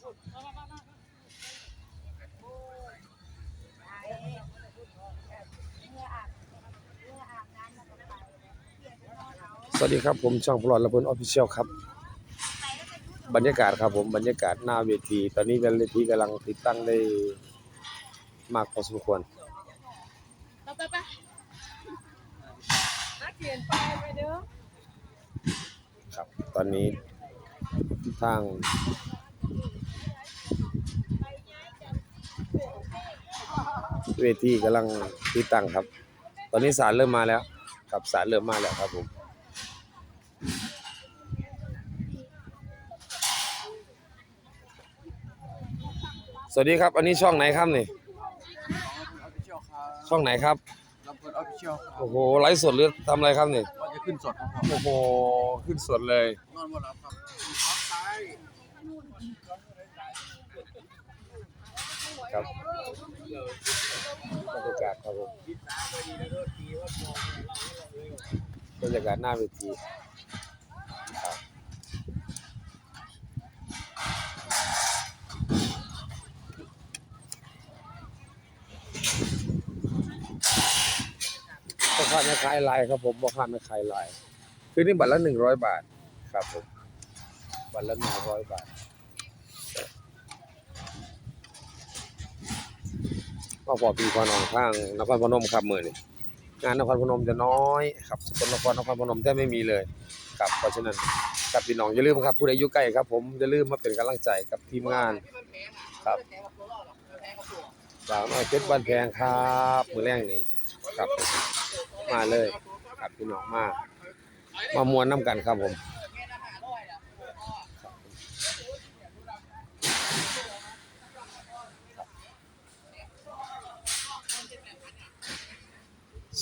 สวัสดีครับผมช่องพลอดระเบิดออฟฟิเชียลครับ บรรยากาศครับผมบรรยากาศหน้าเวที ตอนนี้เวทีกำลังติดตั้งได้มากพอสมควรครับ ตอนนี้ทาง เวทีกำลังติดตั้งครับ ตอนนี้สารเริ่มมาแล้วครับสารเริ่มมาแล้วครับผมสวัสดีครับ อันนี้ช่องไหนครับนี่ออฟฟิเชียลครับช่องไหนครับลำเพลินออฟฟิเชียลครับโอ้โหไลฟ์สดหรือทำอะไรครับนี่ว่าจะขึ้นสดครับผมโอ้โหขึ้นสดเลยนอนบนรับครับท้องซ้าย ครับบรรยากาศครับผมบรรยากาศหน้าเวทีครับพ่อค้าแม่ขายลายครับผมพ่อค้าแม่ขายลาย คือนี่บัตรละหนึ่งร้อยบาท ครับผม บัตรละหนึ่งร้อยบาท ก็พอปีพอน้องข้างนครพนมครับมือนี่งานนครพนมจะน้อยครับสกลนครนครพนมแทบไม่มีเลยครับเพราะฉะนั้นกับพี่น้องอย่าลืมครับผู้ใดอยู่ใกล้ครับ ผมอย่าลืมมาเป็นกำลังใจกับทีมงานครับสาวน้อยเพชรบ้านแพงครับมือแรกนี่ครับ มาเลย ครับพี่น้องมามามวนน้ำกันครับผม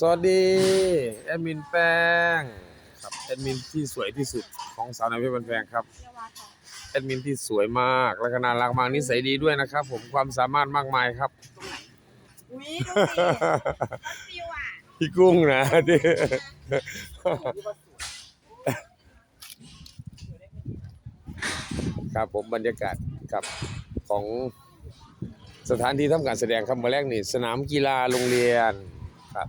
สวัสดีแอดมินแป้งครับแอดมินที่สวยที่สุดของสาวน้อยเพชรบ้านแพงครับแอดมินที่สวยมากและก็น่ารักมากนิสัยดีด้วยนะครับ ผมความสามารถมากมายครับอุ้ยดูสิฟิวอะพี่กุ้งนะที่ครับผมบรรยากาศครับของสถานที่ทำการแสดงครับมาแรกนี่สนามกีฬาโรงเรียนครับ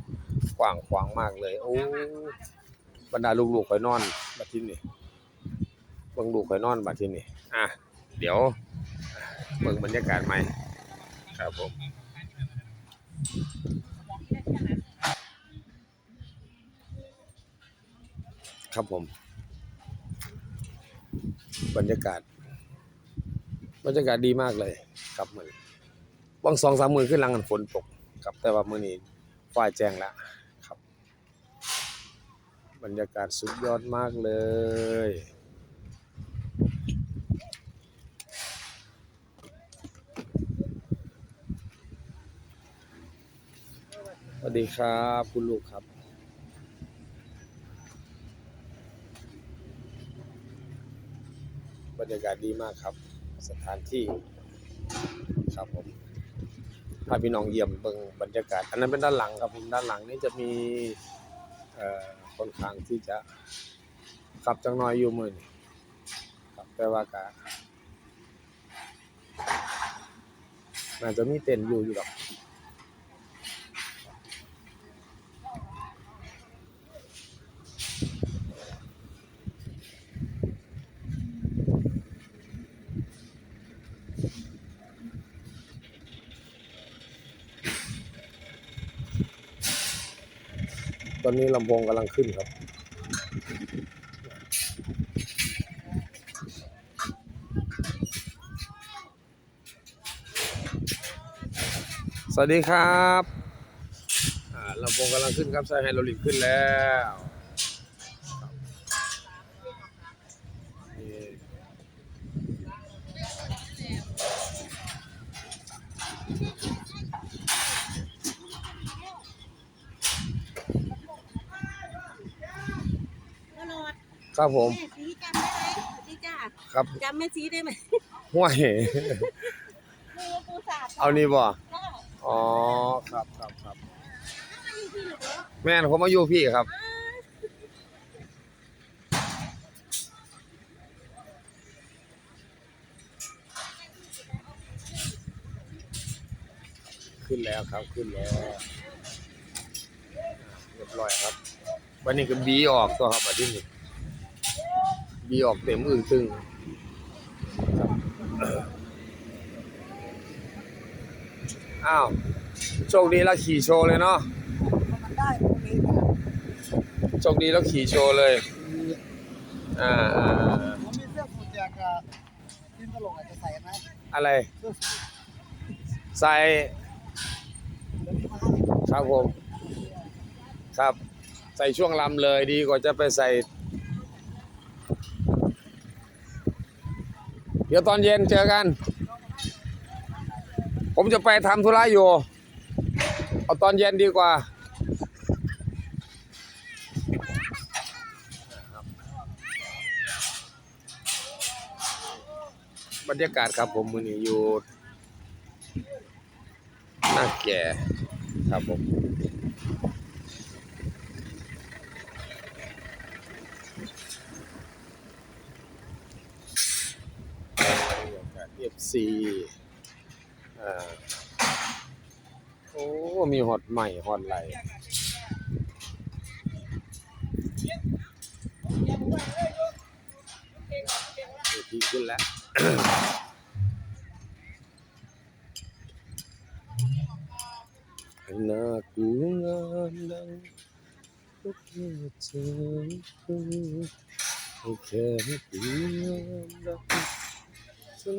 กว้างขวางมากเลย โอ้บรรดาลูกๆข่อยนอนบัดที่นี่เบิ่งลูกข่อยนอนบัดที่นี่อะเดี๋ยวเบิ่งบรรยากาศใหม่ ครับผมครับผม บรรยากาศ บรรยากาศดีมากเลยครับมือวางสองสามมือขึ้นหลังกันฝนตกครับแต่ว่ามือนี้ฟ้าแจ้งแล้ว บรรยากาศสุดยอดมากเลย สวัสดีครับ คุณลูกครับ บรรยากาศดีมากครับ สถานที่ครับผมพาพี่น้องเยี่ยมเบิงบรรยากาศ อันนั้นเป็นด้านหลังครับผมด้านหลังนี่จะมีเอ่อ ค่อนข้างที่จะขับจังน้อยอยู่มือนี่ครับแต่ว่ากะน่าจะมีเต็นอยู่อยู่หรอก อนนี้ลำโพงกำลังขึ้นครับ สวัสดีครับลำโพงกำลังขึ้นครับใช้ไฮโดรลิกขึ้นแล้ว ครับผม แม่ชี้จำได้ไหมชี้จ้าครับจำแม่ชี้ได้ไหมห้วย มืเอานี่บ่ ก็อ๋อ ครับครับครับแม่นผมมาอยู่พี่ครับ ขึ้นแล้วครับขึ้นแล้วเรียบร้อยครับวันนี้ก็บีออกตัวครับบัดนี้นึ่ง บีออกเต็มอึ้งตึงครับอ้าว โชคดีแล้วขี่โชว์เลยเนาะมันได้ตรงนี้โชคดีแล้วขี่โชว์เลย อ่าอ่าอ่าผมมีเสื้อสูทแจกกับทีมตลกอาจจะใส่นะอะไรเสื้อสูทใส่เดี๋ยวนี้มาให้ครับผม ครับ ใส่ช่วงลำเลยดีกว่าจะไปใส่ เดี๋ยวตอนเย็นเจอกัน ผมจะไปทำธุระอยู่ เอาตอนเย็นดีกว่า บรรยากาศครับผมมือนี้อยู่น้าแก่ครับผม เอฟซีอ่าโอ้ มีฮอตใหม่ฮอตไหลเวทีขึ้นแล้วหน้ากูงามดังกเมื่เจอคุณให้แค่กูงามดัง ส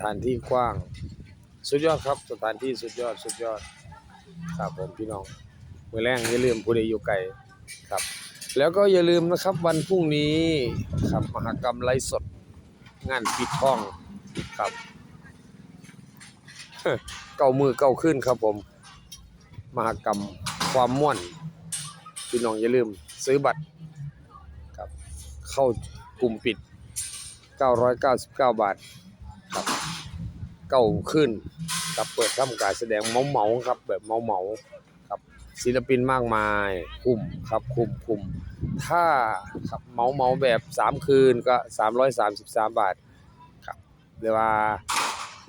ถานที่กว้าง สุดยอดครับ สถานที่สุดยอดสุดยอด ครับผมพี่น้องเมื่อแรงอย่าลืมผู้ใดอยู่ไกลครับ แล้วก็อย่าลืมนะครับวันพรุ่งนี้ครับมหกรรมไลฟ์สด งานปิดห้องครับเก้ามือเก้าขึ้นครับผมมหกรรมความม่วนพี่น้องอย่าลืมซื้อบัตรครับเข้ากลุ่มปิด 999 บาทครับเก้าขึ้นกับเปิดทำการแสดงเมาเมาครับแบบเมาเมา ศิลปินมากมายคุ้มครับคุ้มคุ้มถ้าครับเมาเมาแบบ 3 คืนก็ 333 บาทหรือว่า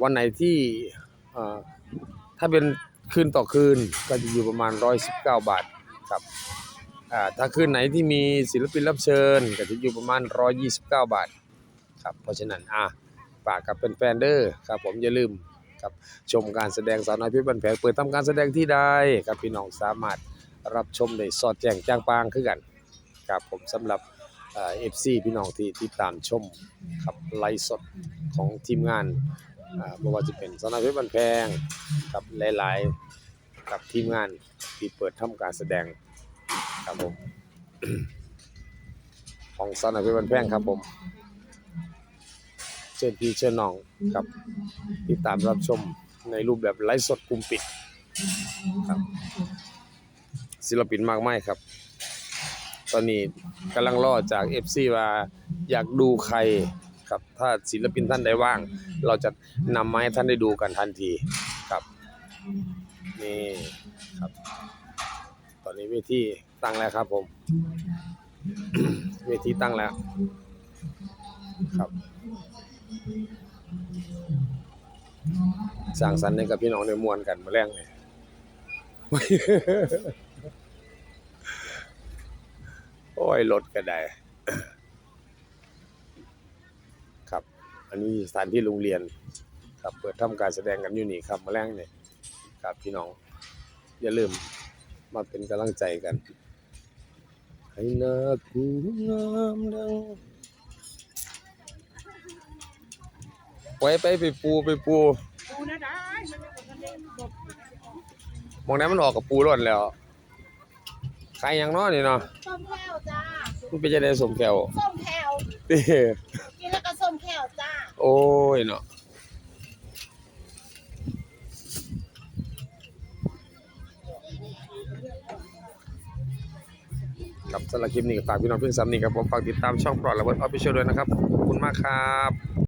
วันไหนที่ถ้าเป็นคืนต่อคืนก็จะอยู่ประมาณ 119 บาทครับถ้าคืนไหนที่มีศิลปินรับเชิญก็จะอยู่ประมาณ 129 บาทครับเพราะฉะนั้นอะฝากกับเป็นแฟนเด้อครับผมอย่าลืม ครับชมการแสดงสาวน้อยเพี่บันแผงเปิดทำการแสดงที่ใดครับพี่น้องสามารถรับชมได้สอดแจ้งจ้างปางคือกันครับผมสำหรับเอฟซีพี่น้องที่ติดตามชมครับไลฟ์สดของทีมงานอ่าบ่ว่าจะเป็นสาวนามเพชรบันแพงกับหลาย ๆ กับทีมงานที่เปิดทำการแสดงครับผมของสาวนามเพชรบันแพงครับผม เชิญพี่เชิญน้องครับ ติดตามรับชมในรูปแบบไลฟ์สดกลุ่มปิดครับ ศิลปินมากมายครับ ตอนนี้กำลังรอจาก FC ว่าอยากดูใครครับ ถ้าศิลปินท่านใดว่าง เราจะนำมาให้ท่านได้ดูกันทันทีครับนี่ครับ ตอนนี้เวทีตั้งแล้วครับผม เวทีตั้งแล้วครับ สร้างสรรค์ให้กับพี่น้องได้มวนกันมาแรงเลยโอ้ยรถก็ได้ครับ อันนี้สถานที่โรงเรียน ครับเปิดทำการแสดงกันอยู่นี่ครับมาแรงเนี่ยครับพี่น้อง อย่าลืมมาเป็นกำลังใจกันให้นากูงามดัง ไว้ไปไปปูไปปูดูนะได้มันไม่เหมือนกันเลยบทมองนั้นมันออกกับปูร่นแล้วใครยังเน้อนี่เนาะส้มแก้วจ้ามันเป็นจะได้สมแก้วส้มแก้วเด้กินแล้วก็ส้มแก้วจ้าโอ้ยเนาะครับสำหรับคลิปนี้ก็ฝากพี่น้องเพื่อนซ้ำนี่ครับผมฝากติดตามช่องปลอดระเบิดออฟฟิเชียลด้วยนะครับ ขอบคุณมากครับ